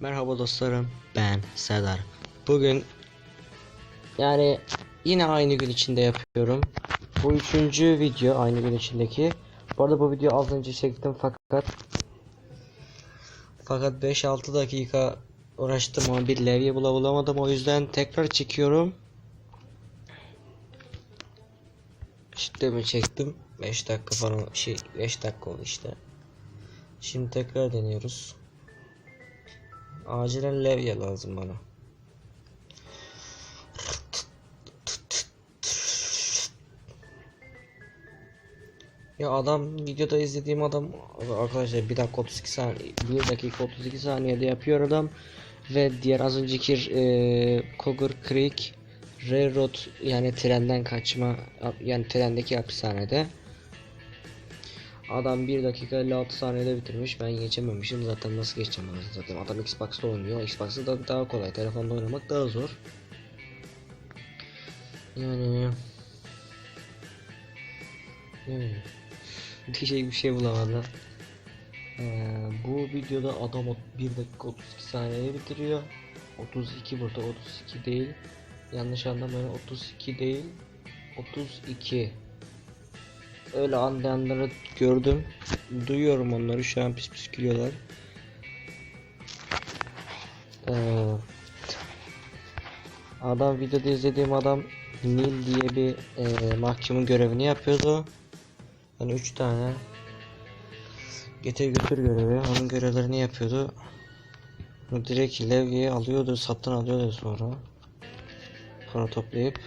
Merhaba dostlarım, ben Serdar. Bugün yani yine aynı gün içinde yapıyorum. Bu üçüncü video aynı gün içindeki. Bu arada bu video az önce çektim fakat fakat 5-6 dakika uğraştım ama bir levye bula bulamadım o yüzden tekrar çekiyorum. İşte mi çektim 5 dakika falan şey 5 dakika oldu işte. Şimdi tekrar deniyoruz. Acilen levye lazım bana. Ya adam videoda izlediğim adam arkadaşlar 1 dakika 32 saniye 1 dakika 32 saniyede yapıyor adam ve diğer az önceki e, Cougar Creek Railroad yani trenden kaçma yani trendeki hapishanede Adam 1 dakika 56 saniyede bitirmiş. Ben geçememişim. Zaten nasıl geçeceğim ben zaten. Adam Xbox'ta oynuyor. Xbox'ta da daha kolay. Telefonda oynamak daha zor. Yani yani diyecek bir şey bulamadım. Ee, bu videoda adam 1 dakika 32 saniyede bitiriyor. 32 burada 32 değil. Yanlış anlamayın 32 değil. 32 öyle anlayanları gördüm. Duyuyorum onları şu an pis pis gülüyorlar. Ee, adam videoda izlediğim adam Nil diye bir e, mahkumun görevini yapıyordu. Yani 3 tane getir götür görevi onun görevlerini yapıyordu. Direkt levyeyi alıyordu satın alıyordu sonra. Para toplayıp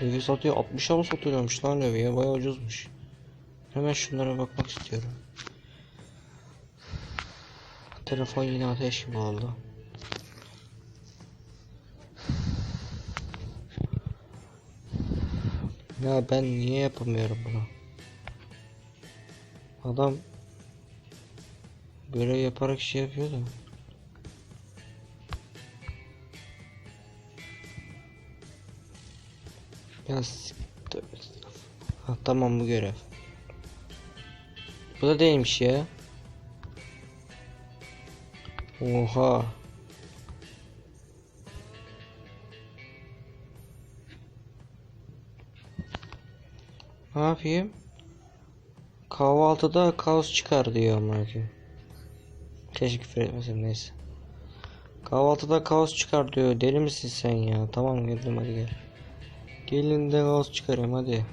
Levye satıyor 60'a mı satıyormuş lan levye bayağı ucuzmuş. Hemen şunlara bakmak istiyorum. Telefon yine ateş gibi oldu. Ya ben niye yapamıyorum bunu? Adam görev yaparak şey yapıyor Ya. Ha, tamam bu görev. Bu da değilmiş ya. Oha. Ne yapayım? Kahvaltıda kaos çıkar diyor amına koyayım. Keşke küfür etmesem neyse. Kahvaltıda kaos çıkar diyor. Deli misin sen ya? Tamam geldim hadi gel. Gelin de kaos çıkarayım hadi.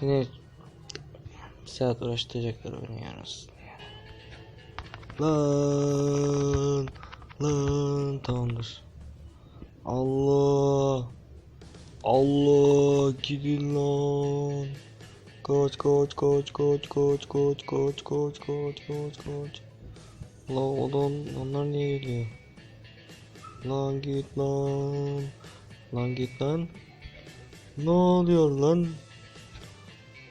Yine bir saat uğraştıracaklar beni yarasın. Lan lan tamamdır. Allah Allah gidin lan. Kaç kaç kaç kaç kaç kaç kaç kaç kaç kaç kaç. La oğlum onlar niye geliyor? Lan git lan. Lan git lan. Ne oluyor lan?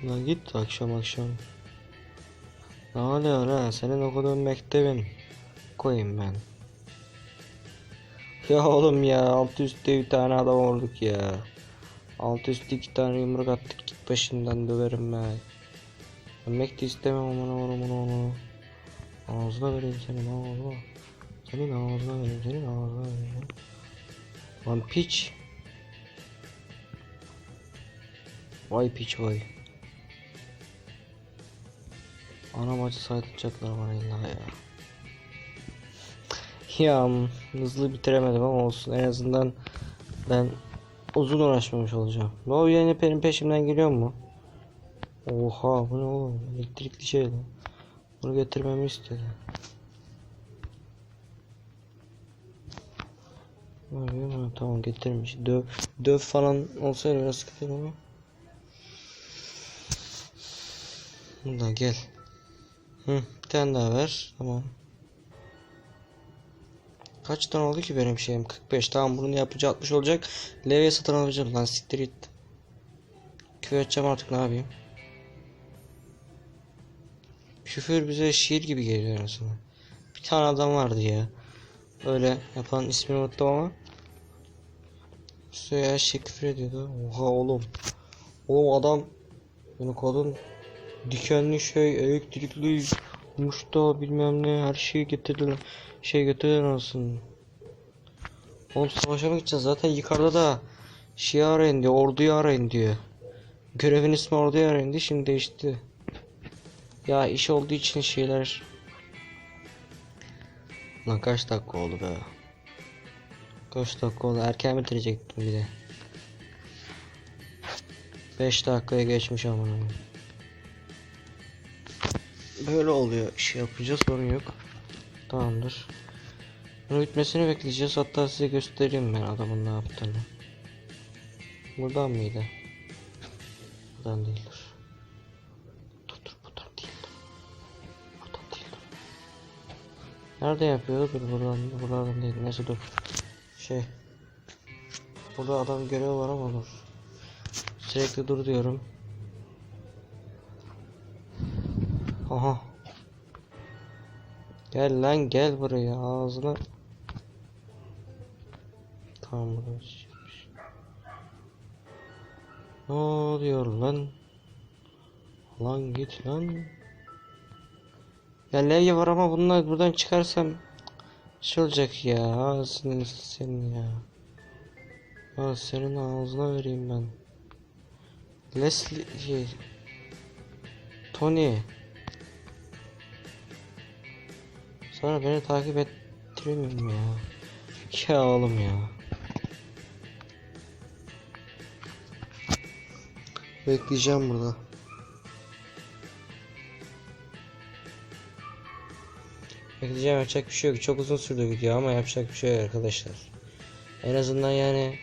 Lan git akşam akşam. Ne oluyor ha? Senin okuduğun mektebin. Koyayım ben. Ya oğlum ya alt üstte bir tane adam olduk ya. Alt üstte iki tane yumruk attık git başından döverim ben. Ben mekte istemem aman aman aman aman. Ağzına vereyim senin ağzına. Senin ağzına vereyim senin ağzına vereyim. Lan piç. Vay piç vay. Ana acı sayılacaklar bana illa ya. Ya hızlı bitiremedim ama olsun en azından ben uzun uğraşmamış olacağım. Ne o yine benim peşimden geliyor mu? Oha bu ne oğlum elektrikli şey lan. Bunu getirmemi istedi. Tamam getirmiş. Döv, döv falan olsaydı biraz sıkıntı ama. Buradan gel. Hı, bir tane daha ver. Tamam. Kaç tane oldu ki benim şeyim? 45. Tamam bunu yapınca 60 olacak. Levye satın alacağım lan siktir git. Küfür edeceğim artık ne yapayım? Küfür bize şiir gibi geliyor aslında. Bir tane adam vardı ya. Öyle yapan ismini unuttum ama. Suya her şey küfür ediyordu. Oha oğlum. Oğlum adam Yani kadın dikenli şey, elektrikli, muşta bilmem ne her şeyi getirdiler. Şey getirdiler aslında. Oğlum savaşa mı gideceğiz? Zaten yukarıda da şey arayın diyor, orduyu arayın diyor. Görevin ismi orduyu arayın diye şimdi değişti. Ya iş olduğu için şeyler... Lan kaç dakika oldu be? Kaç dakika oldu? Erken bitirecektim bir de. 5 dakikaya geçmiş ama. Böyle oluyor. Şey yapınca sorun yok. Tamamdır. Bunu bitmesini bekleyeceğiz. Hatta size göstereyim ben adamın ne yaptığını. Buradan mıydı? Buradan değildir. Dur buradan değildir. Buradan değildir. Nerede yapıyordu? Dur buradan, buradan değil. Neyse dur. Şey. Burada adam görevi var ama dur. Sürekli dur diyorum. Aha. Gel lan gel buraya ağzına. Tamam buraya. Ne oluyor lan? Lan git lan. Ya levye var ama bunlar buradan çıkarsam şey olacak ya ağzını senin ya. Ya senin ağzına vereyim ben. Leslie şey Tony Sonra beni takip ettiremiyorum ya. Ya oğlum ya. Bekleyeceğim burada. Bekleyeceğim yapacak bir şey yok. Çok uzun sürdü video ama yapacak bir şey yok arkadaşlar. En azından yani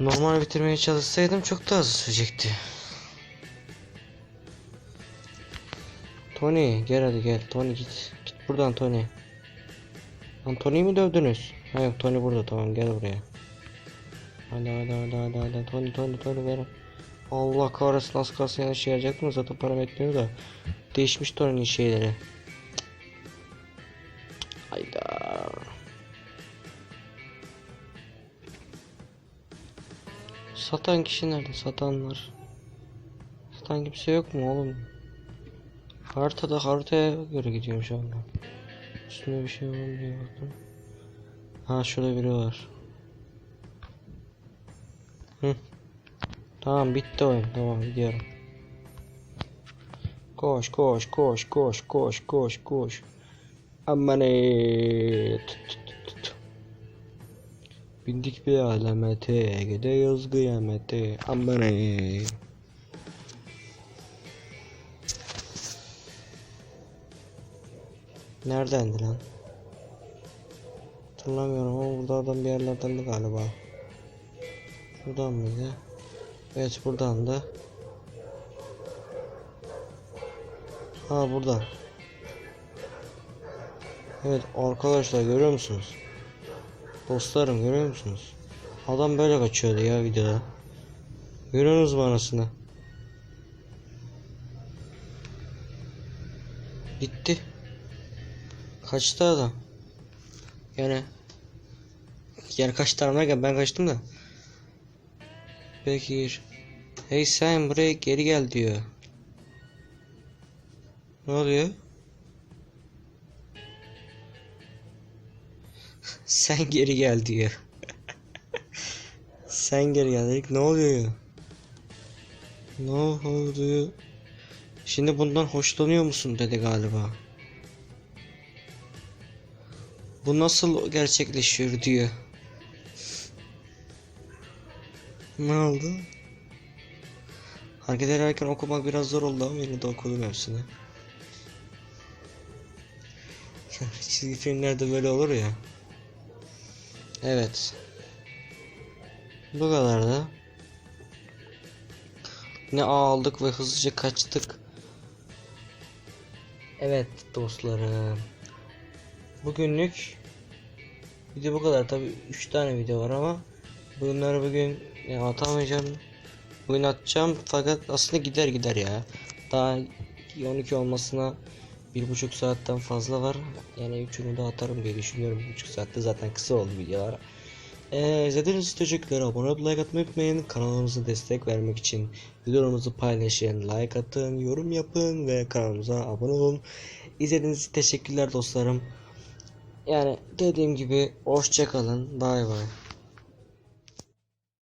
normal bitirmeye çalışsaydım çok daha hızlı sürecekti. Tony gel hadi gel. Tony git. Git buradan Tony. Lan Tony'yi mi dövdünüz? Ha yok Tony burada tamam gel buraya. Hadi hadi hadi hadi hadi Tony Tony Tony ver. Allah kahretsin az kalsın yanlış şey yapacaktım zaten param etmiyor da. Değişmiş Tony'nin şeyleri. Hayda. Satan kişi nerede? Satanlar. Satan kimse yok mu oğlum? Haritada haritaya göre gidiyorum şu anda. Üstünde bir şey var diye baktım. Ha şurada biri var. Hı. Tamam bitti oyun. Tamam gidiyorum. Koş koş koş koş koş koş koş. Aman tut. Bindik bir alamete gidiyoruz kıyamete. Aman Neredendi lan? Hatırlamıyorum ama burada adam bir yerlerdendi galiba. Şuradan mıydı? Evet buradan da. Ha buradan. Evet arkadaşlar görüyor musunuz? Dostlarım görüyor musunuz? Adam böyle kaçıyordu ya videoda. Görüyorsunuz mu anasını? Kaçtı adam. Yani yani kaçtı anlarken ben kaçtım da. Bekir. Hey sen buraya geri gel diyor. Ne oluyor? sen geri gel diyor. sen geri gel dedik. Ne oluyor? Ne oldu? Şimdi bundan hoşlanıyor musun dedi galiba. Bu nasıl gerçekleşiyor diyor. Ne oldu? Hareket ederken okumak biraz zor oldu ama yine de okudum hepsini. Çizgi filmlerde böyle olur ya. Evet. Bu kadar da. Ağ aldık ve hızlıca kaçtık. Evet dostlarım. Bugünlük video bu kadar. Tabi 3 tane video var ama bunları bugün yani atamayacağım. Bugün atacağım fakat aslında gider gider ya. Daha 12 olmasına bir buçuk saatten fazla var. Yani üçünü de atarım diye düşünüyorum. Bir buçuk saatte zaten kısa oldu videolar. Ee, izlediğiniz için teşekkürler. Abone olup like atmayı unutmayın. Kanalımıza destek vermek için videolarımızı paylaşın, like atın, yorum yapın ve kanalımıza abone olun. İzlediğiniz için teşekkürler dostlarım. Yani dediğim gibi hoşça kalın. Bay bay.